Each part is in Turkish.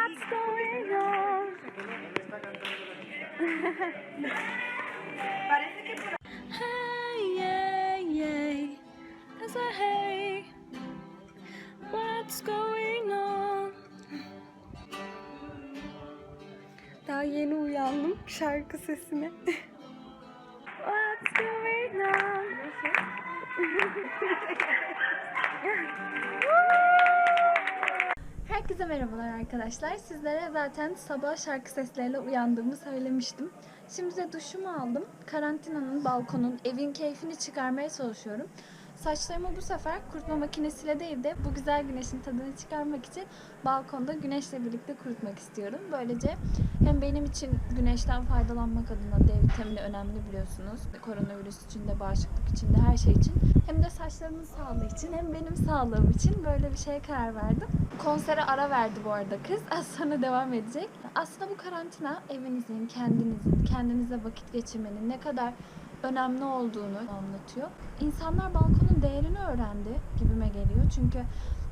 What's going on? Hey, yeah, yeah. Hey, what's going on? Daha yeni uyandım şarkı sesine. Herkese merhabalar arkadaşlar. Sizlere zaten sabah şarkı sesleriyle uyandığımı söylemiştim. Şimdi de duşumu aldım. Karantinanın, balkonun, evin keyfini çıkarmaya çalışıyorum. Saçlarımı bu sefer kurutma makinesiyle değil de bu güzel güneşin tadını çıkarmak için balkonda güneşle birlikte kurutmak istiyorum. Böylece hem benim için güneşten faydalanmak adına D vitamini önemli biliyorsunuz. Koronavirüs için de bağışıklık için de her şey için. Hem de saçlarımın sağlığı için hem benim sağlığım için böyle bir şeye karar verdim. Konsere ara verdi bu arada kız. Az sonra devam edecek. Aslında bu karantina evinizin, kendinizin, kendinize vakit geçirmenin ne kadar önemli olduğunu anlatıyor. İnsanlar balkonun değerini öğrendi gibime geliyor. Çünkü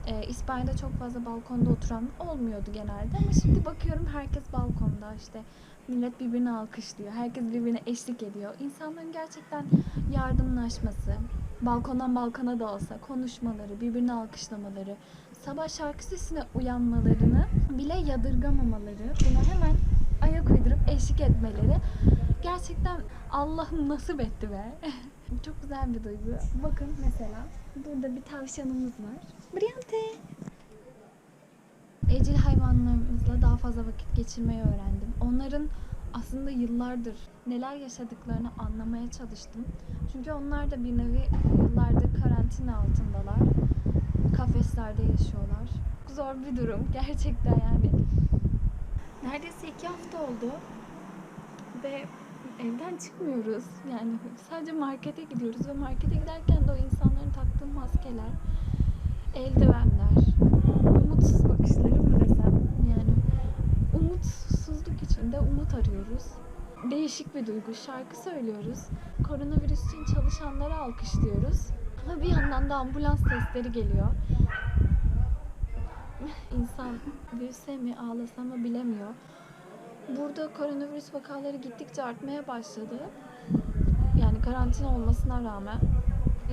e, İspanya'da çok fazla balkonda oturan olmuyordu genelde. Ama şimdi bakıyorum herkes balkonda işte millet birbirini alkışlıyor. Herkes birbirine eşlik ediyor. İnsanların gerçekten yardımlaşması, balkondan balkona da olsa konuşmaları, birbirini alkışlamaları, sabah şarkı sesine uyanmalarını bile yadırgamamaları, buna hemen ayak uydurup eşlik etmeleri gerçekten Allah'ım nasip etti be. Çok güzel bir duygu. Bakın mesela burada bir tavşanımız var. Briante. Evcil hayvanlarımızla daha fazla vakit geçirmeyi öğrendim. Onların aslında yıllardır neler yaşadıklarını anlamaya çalıştım. Çünkü onlar da bir nevi yıllardır karantina altındalar. Kafeslerde yaşıyorlar. Zor bir durum gerçekten yani. Neredeyse iki hafta oldu ve evden çıkmıyoruz. Yani sadece markete gidiyoruz ve markete giderken de o insanların taktığı maskeler, eldivenler, umutsuz bakışları mı desem yani umutsuzluk içinde umut arıyoruz. Değişik bir duygu. Şarkı söylüyoruz. Koronavirüs için çalışanları alkışlıyoruz. Ama bir yandan da ambulans sesleri geliyor. İnsan gülse mi ağlasa mı bilemiyor. Burada koronavirüs vakaları gittikçe artmaya başladı. Yani karantina olmasına rağmen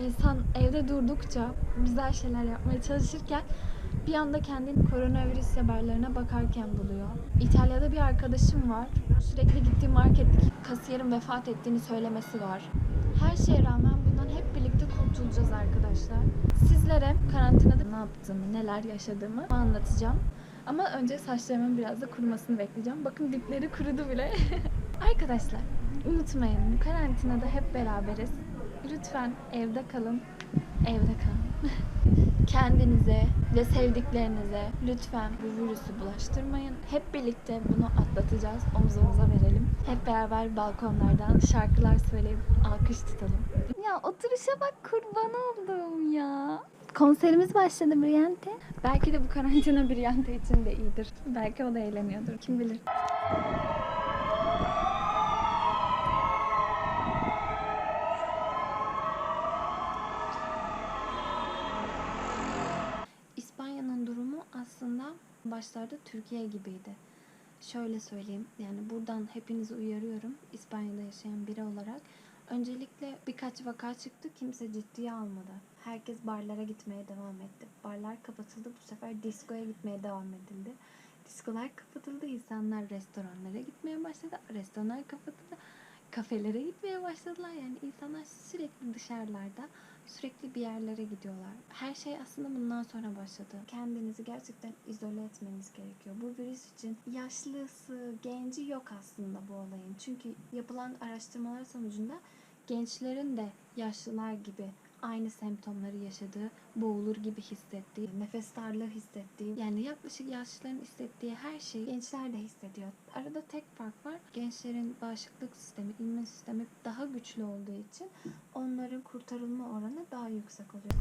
insan evde durdukça güzel şeyler yapmaya çalışırken bir anda kendini koronavirüs haberlerine bakarken buluyor. İtalya'da bir arkadaşım var. Sürekli gittiği marketteki kasiyerin vefat ettiğini söylemesi var. Her şeye rağmen bundan hep birlikte kurtulacağız arkadaşlar. Sizlere karantinada ne yaptığımı, neler yaşadığımı anlatacağım. Ama önce saçlarımın biraz da kurumasını bekleyeceğim. Bakın dipleri kurudu bile. Arkadaşlar unutmayın bu karantinada hep beraberiz. Lütfen evde kalın. Evde kalın. Kendinize ve sevdiklerinize lütfen bu virüsü bulaştırmayın. Hep birlikte bunu atlatacağız. Omuz omuza verelim. Hep beraber balkonlardan şarkılar söyleyip alkış tutalım. Ya oturuşa bak kurban oldum ya. Konserimiz başladı Briante. Belki de bu karantina Briante için de iyidir. Belki o da eğleniyordur. Kim bilir. İspanya'nın durumu aslında başlarda Türkiye gibiydi. Şöyle söyleyeyim, yani buradan hepinizi uyarıyorum İspanya'da yaşayan biri olarak. Öncelikle birkaç vaka çıktı, kimse ciddiye almadı. Herkes barlara gitmeye devam etti. Barlar kapatıldı, bu sefer diskoya gitmeye devam edildi. Diskolar kapatıldı, insanlar restoranlara gitmeye başladı, restoranlar kapatıldı. Kafelere gitmeye başladılar. Yani insanlar sürekli dışarılarda, sürekli bir yerlere gidiyorlar. Her şey aslında bundan sonra başladı. Kendinizi gerçekten izole etmeniz gerekiyor. Bu virüs için yaşlısı, genci yok aslında bu olayın. Çünkü yapılan araştırmalar sonucunda gençlerin de yaşlılar gibi aynı semptomları yaşadığı, boğulur gibi hissettiği, nefes darlığı hissettiği, yani yaklaşık yaşlıların hissettiği her şeyi gençler de hissediyor. Arada tek fark var. Gençlerin bağışıklık sistemi, immün sistemi daha güçlü olduğu için onların kurtarılma oranı daha yüksek oluyor.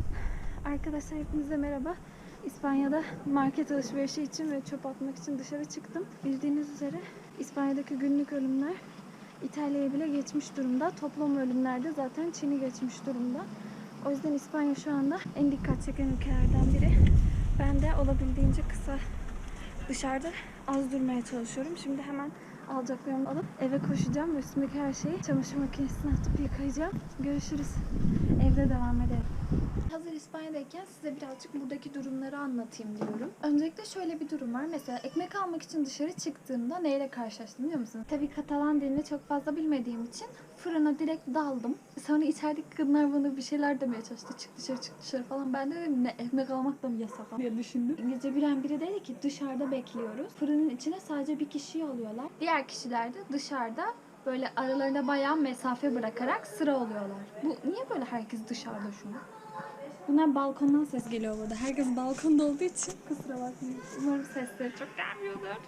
Arkadaşlar hepinize merhaba. İspanya'da market alışverişi için ve çöp atmak için dışarı çıktım. Bildiğiniz üzere İspanya'daki günlük ölümler İtalya'ya bile geçmiş durumda. Toplam ölümlerde zaten Çin'i geçmiş durumda. O yüzden İspanya şu anda en dikkat çeken ülkelerden biri. Ben de olabildiğince kısa Dışarıda az durmaya çalışıyorum. Şimdi hemen alacaklarımı alıp eve koşacağım ve üstümdeki her şeyi çamaşır makinesine atıp yıkayacağım. Görüşürüz. Evde devam edelim. Hazır İspanya'dayken size birazcık buradaki durumları anlatayım diyorum. Öncelikle şöyle bir durum var. Mesela ekmek almak için dışarı çıktığımda neyle karşılaştım biliyor musunuz? Tabii Katalan dilini çok fazla bilmediğim için fırına direkt daldım. Sonra içerideki kadınlar bana bir şeyler demeye çalıştı. Çık dışarı çık dışarı falan. Ben de dedim ne ekmek almak da mı yasak diye düşündüm. İngilizce bilen biri dedi ki dışarıda bekliyoruz. Fırının içine sadece bir kişiyi alıyorlar. Diğer kişiler de dışarıda böyle aralarına bayağı mesafe bırakarak sıra oluyorlar. Bu niye böyle herkes dışarıda şu an? Bunlar balkondan ses geliyor burada. Herkes balkonda olduğu için kusura bakmayın. Umarım sesleri çok gelmiyordur.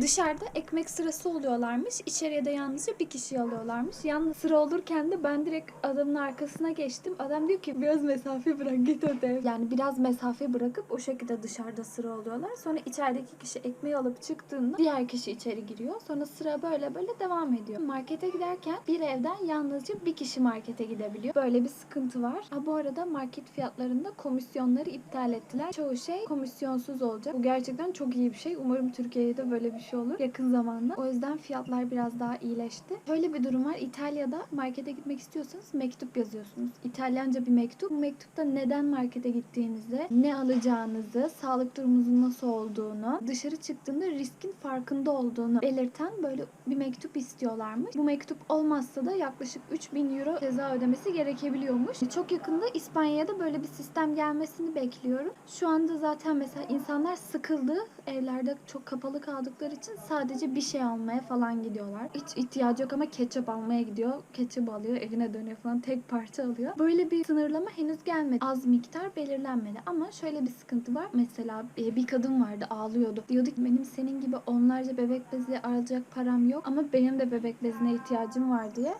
Dışarıda ekmek sırası oluyorlarmış. İçeriye de yalnızca bir kişi alıyorlarmış. Yalnız sıra olurken de ben direkt adamın arkasına geçtim. Adam diyor ki biraz mesafe bırak git öde. Yani biraz mesafe bırakıp o şekilde dışarıda sıra oluyorlar. Sonra içerideki kişi ekmeği alıp çıktığında diğer kişi içeri giriyor. Sonra sıra böyle böyle devam ediyor. Markete giderken bir evden yalnızca bir kişi markete gidebiliyor. Böyle bir sıkıntı var. Ha, bu arada market fiyatlarında komisyonları iptal ettiler. Çoğu şey komisyonsuz olacak. Bu gerçekten çok iyi bir şey. Umarım Türkiye'de de böyle bir şey olur yakın zamanda. O yüzden fiyatlar biraz daha iyileşti. Şöyle bir durum var. İtalya'da markete gitmek istiyorsanız mektup yazıyorsunuz. İtalyanca bir mektup. Bu mektupta neden markete gittiğinizi, ne alacağınızı, sağlık durumunuzun nasıl olduğunu, dışarı çıktığında riskin farkında olduğunu belirten böyle bir mektup istiyorlarmış. Bu mektup olmazsa da yaklaşık 3000 euro ceza ödemesi gerekebiliyormuş. Çok yakında İspanya'ya da böyle bir sistem gelmesini bekliyorum. Şu anda zaten mesela insanlar sıkıldı. Evlerde çok kapalı kaldıkları için sadece bir şey almaya falan gidiyorlar. Hiç ihtiyacı yok ama ketçap almaya gidiyor. Ketçap alıyor, evine dönüyor falan tek parça alıyor. Böyle bir sınırlama henüz gelmedi. Az miktar belirlenmedi. Ama şöyle bir sıkıntı var. Mesela e, bir kadın vardı ağlıyordu. Diyordu ki benim senin gibi onlarca bebek bezi alacak param yok ama benim de bebek bezine ihtiyacım var diye.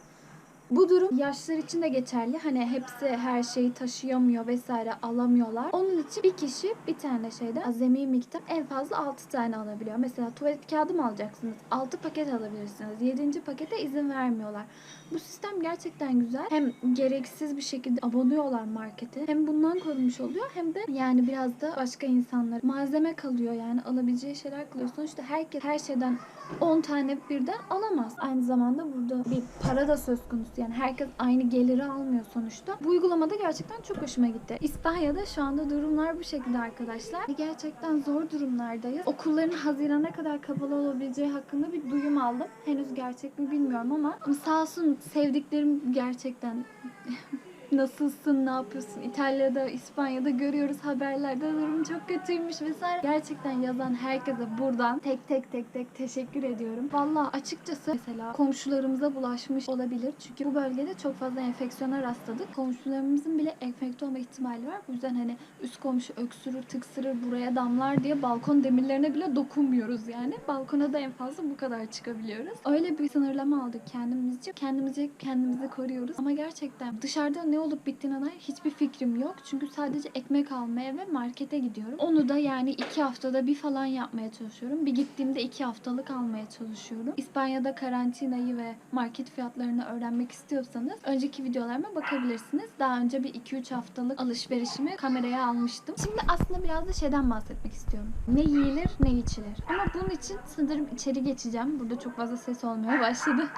Bu durum yaşlar için de geçerli. Hani hepsi her şeyi taşıyamıyor vesaire alamıyorlar. Onun için bir kişi bir tane şeyde azami miktar en fazla 6 tane alabiliyor. Mesela tuvalet kağıdı mı alacaksınız? 6 paket alabilirsiniz. 7. pakete izin vermiyorlar. Bu sistem gerçekten güzel. Hem gereksiz bir şekilde abanıyorlar markete. Hem bundan korunmuş oluyor hem de yani biraz da başka insanlar malzeme kalıyor yani alabileceği şeyler kalıyor. Sonuçta herkes her şeyden 10 tane birden alamaz. Aynı zamanda burada bir para da söz konusu. Yani herkes aynı geliri almıyor sonuçta. Bu uygulamada gerçekten çok hoşuma gitti. İspanya'da şu anda durumlar bu şekilde arkadaşlar. Gerçekten zor durumlardayız. Okulların Haziran'a kadar kapalı olabileceği hakkında bir duyum aldım. Henüz gerçek mi bilmiyorum ama sağ olsun sevdiklerim gerçekten nasılsın, ne yapıyorsun? İtalya'da, İspanya'da görüyoruz haberlerde durum çok kötüymüş vesaire. Gerçekten yazan herkese buradan tek tek tek tek teşekkür ediyorum. Valla açıkçası mesela komşularımıza bulaşmış olabilir. Çünkü bu bölgede çok fazla enfeksiyona rastladık. Komşularımızın bile enfekte olma ihtimali var. Bu yüzden hani üst komşu öksürür, tıksırır, buraya damlar diye balkon demirlerine bile dokunmuyoruz yani. Balkona da en fazla bu kadar çıkabiliyoruz. Öyle bir sınırlama aldık kendimizce. Kendimizce kendimizi koruyoruz. Ama gerçekten dışarıda ne olup bittiğine dair hiçbir fikrim yok. Çünkü sadece ekmek almaya ve markete gidiyorum. Onu da yani iki haftada bir falan yapmaya çalışıyorum. Bir gittiğimde iki haftalık almaya çalışıyorum. İspanya'da karantinayı ve market fiyatlarını öğrenmek istiyorsanız önceki videolarıma bakabilirsiniz. Daha önce bir 2-3 haftalık alışverişimi kameraya almıştım. Şimdi aslında biraz da şeyden bahsetmek istiyorum. Ne yiyilir ne içilir. Ama bunun için sanırım içeri geçeceğim. Burada çok fazla ses olmaya başladı.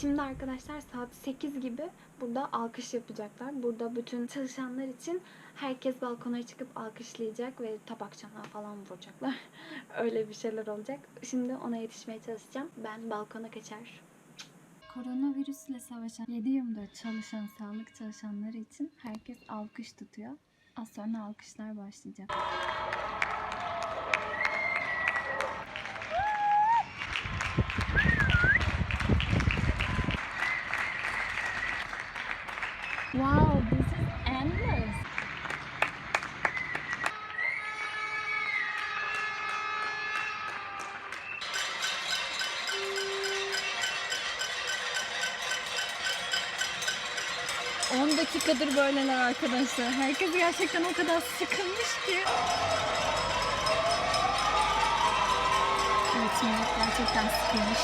Şimdi arkadaşlar saat 8 gibi burada alkış yapacaklar. Burada bütün çalışanlar için herkes balkona çıkıp alkışlayacak ve tabak çanağı falan vuracaklar. Öyle bir şeyler olacak. Şimdi ona yetişmeye çalışacağım. Ben balkona kaçar. Koronavirüsle savaşan 7-24 çalışan sağlık çalışanları için herkes alkış tutuyor. Az sonra alkışlar başlayacak. Dakikadır böyleler arkadaşlar. Herkes gerçekten o kadar sıkılmış ki. Evet millet gerçekten sıkılmış.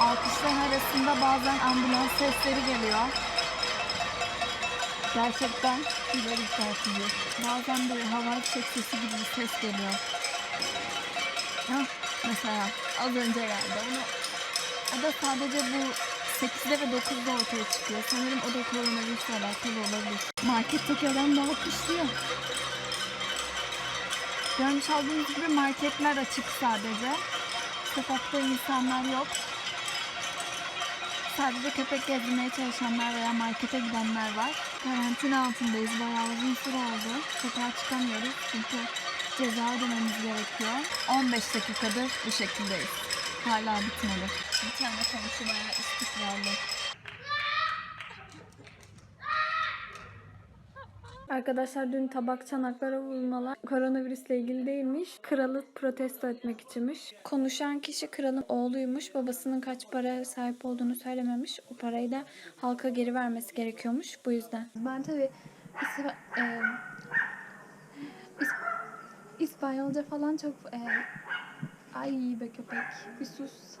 Alkışların arasında bazen ambulans sesleri geliyor. Gerçekten güzel yükseltici. Bazen böyle hava fişek sesi gibi bir ses geliyor. Hah, mesela az önce geldi. Onu, o da sadece bu 8'de ve 9'da ortaya çıkıyor. Sanırım o da koronavirüsle alakalı olabilir. Marketteki adam daha kışlıyor. Görmüş olduğunuz gibi marketler açık sadece. Sokakta insanlar yok. Sadece köpek gezdirmeye çalışanlar veya markete gidenler var. Karantina altındayız. Bayağı uzun süre oldu. Sokağa çıkamıyoruz çünkü ceza ödememiz gerekiyor. 15 dakikadır bu şekildeyiz. Hala bitmedi. Bir tane komşu bayağı istikrarlı. Arkadaşlar dün tabak çanaklara vurmalar koronavirüsle ilgili değilmiş. Kralı protesto etmek içinmiş. Konuşan kişi kralın oğluymuş. Babasının kaç para sahip olduğunu söylememiş. O parayı da halka geri vermesi gerekiyormuş. Bu yüzden. Ben tabii İsra- e, İs- İspanyolca falan çok e, ay be köpek bir sus.